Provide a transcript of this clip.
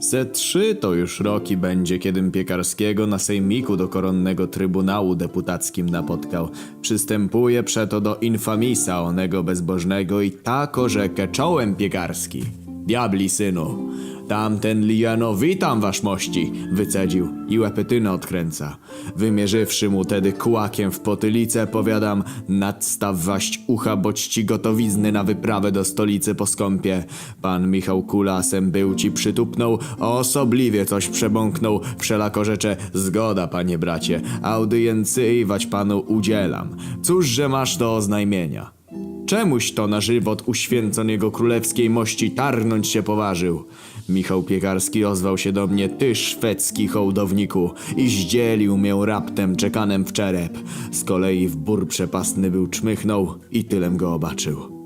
Ze trzy to już roki będzie, kiedym Piekarskiego na sejmiku do koronnego trybunału deputackim napotkał. Przystępuje przeto do infamisa onego bezbożnego i tako rzekę czołem Piekarski. Diabli synu, tamten lijano witam wasz mości, wycedził i łepetynę odkręca. Wymierzywszy mu tedy kłakiem w potylicę, powiadam, nadstaw waść ucha, boć ci gotowizny na wyprawę do stolicy po skąpie. Pan Michał Kulasem był ci przytupnął, osobliwie coś przebąknął, wszelako rzecze, zgoda panie bracie, audyjencyjwać panu udzielam. Cóżże masz do oznajmienia? Czemuś to na żywot uświęcon jego królewskiej mości targnąć się poważył? Michał Piekarski ozwał się do mnie, ty szwedzki hołdowniku, i zdzielił mię raptem czekanem w czerep. Z kolei w bór przepastny był czmychnął i tylem go obaczył.